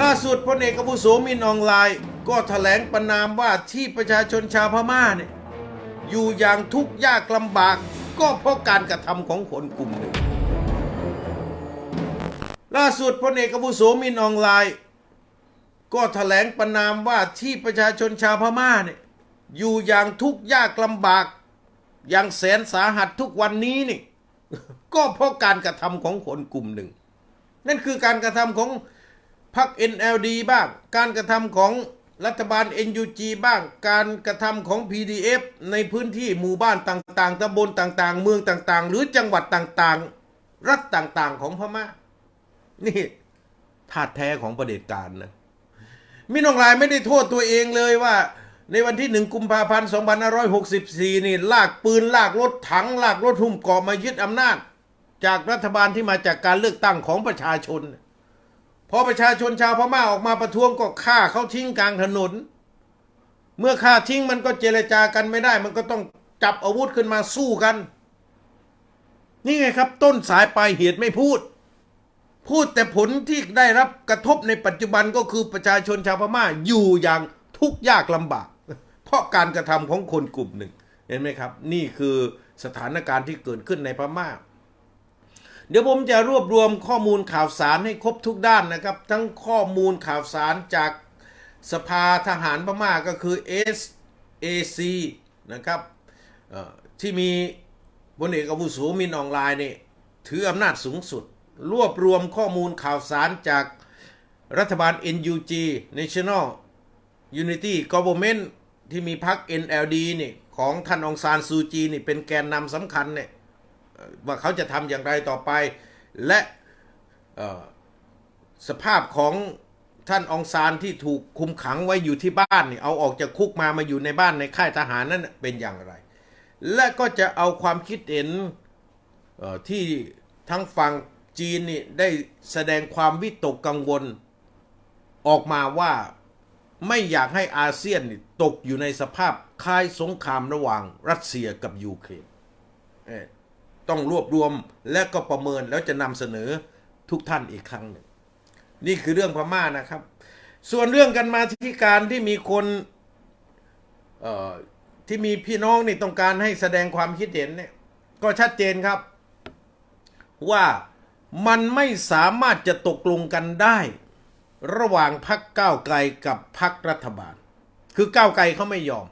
ล่าสุดพลเอกอาวุโสมินออนไลน์ก็แถลงประนามว่าที่ประชาชนชาวพม่าเนี่ยอยู่อย่างทุกข์ยากลำบาก ก็เพราะการกระทำของคนกลุ่มหนึ่ง ล่าสุดพลเอกอาวุโสมินออนไลน์ก็แถลงประนามว่าที่ประชาชนชาวพม่าเนี่ยอยู่อย่างทุกข์ยากลำบาก อย่างแสนสาหัสทุกวันนี้นี่ก็เพราะการกระทำของคนกลุ่มหนึ่ง นั่นคือการกระทำของ พรรค NLD บ้าง การกระทำของรัฐบาล NUG บ้าง การกระทำของ PDF ในพื้นที่หมู่บ้านต่างๆตำบลต่างๆ เมืองต่างๆ หรือจังหวัดต่างๆ รัฐต่างๆ ของพม่า นี่ธาตุแท้ของประเด็จการนะมินองลน์ไม่ได้โทษตัวเองเลยว่า ในวันที่หนึ่งกุมภาพันธ์2564 นี่ ลากปืนลากรถถัง ลากรถหุ้มเกาะมายึดอำนาจ จากรัฐบาลที่มาจากการเลือกตั้งของประชาชน พอประชาชนชาวพม่าออกมาประท้วงก็ฆ่าเขาทิ้งกลางถนน เมื่อฆ่าทิ้งมันก็เจรจากันไม่ได้ มันก็ต้องจับอาวุธขึ้นมาสู้กัน นี่ไงครับ ต้นสายปลายเหตุไม่พูด พูดแต่ผลที่ได้รับกระทบในปัจจุบันก็คือประชาชนชาวพม่าอยู่อย่างทุกข์ยากลำบาก เพราะการกระทำของคนกลุ่มหนึ่ง เห็นไหมครับ นี่คือสถานการณ์ที่เกิดขึ้นในพม่า เดี๋ยวผมจะรวบรวมข้อมูลข่าวสารให้ครบทุกด้านนะครับ ทั้งข้อมูลข่าวสารจากสภาทหารพม่าก็คือ SAC นะครับที่มีพลเอกอาวุโสมินออนไลน์นี่ถืออำนาจสูงสุด รวบรวมข้อมูลข่าวสารจากรัฐบาล NUG National Unity Government ที่มีพรรค NLD นี่ของท่านองซานซูจีนี่เป็นแกนนำสำคัญเนี่ย ว่าเขาจะทำอย่างไรต่อไป และสภาพของท่านองซานที่ถูกคุมขังไว้อยู่ที่บ้านนี่เอาออกจากคุกมามาอยู่ในบ้านในค่ายทหารนั่นเป็นอย่างไร และก็จะเอาความคิดเห็นที่ทั้งฝั่งจีนนี่ได้แสดงความวิตกกังวลออกมาว่าไม่อยากให้อาเซียนตกอยู่ในสภาพคล้ายสงครามระหว่างรัสเซียกับยูเครนเอ่อ ต้องรวบรวมและก็ประเมินแล้วจะนำเสนอทุกท่านอีกครั้งหนึ่งนี่คือเรื่องพม่านะครับ ส่วนเรื่องกันมาที่การที่มีคนที่มีพี่น้องนี่ต้องการให้แสดงความคิดเห็นเนี่ยก็ชัดเจนครับ ว่ามันไม่สามารถจะตกลงกันได้ ระหว่างพักก้าวไกลกับพักรัฐบาล คือก้าวไกลเขาไม่ยอม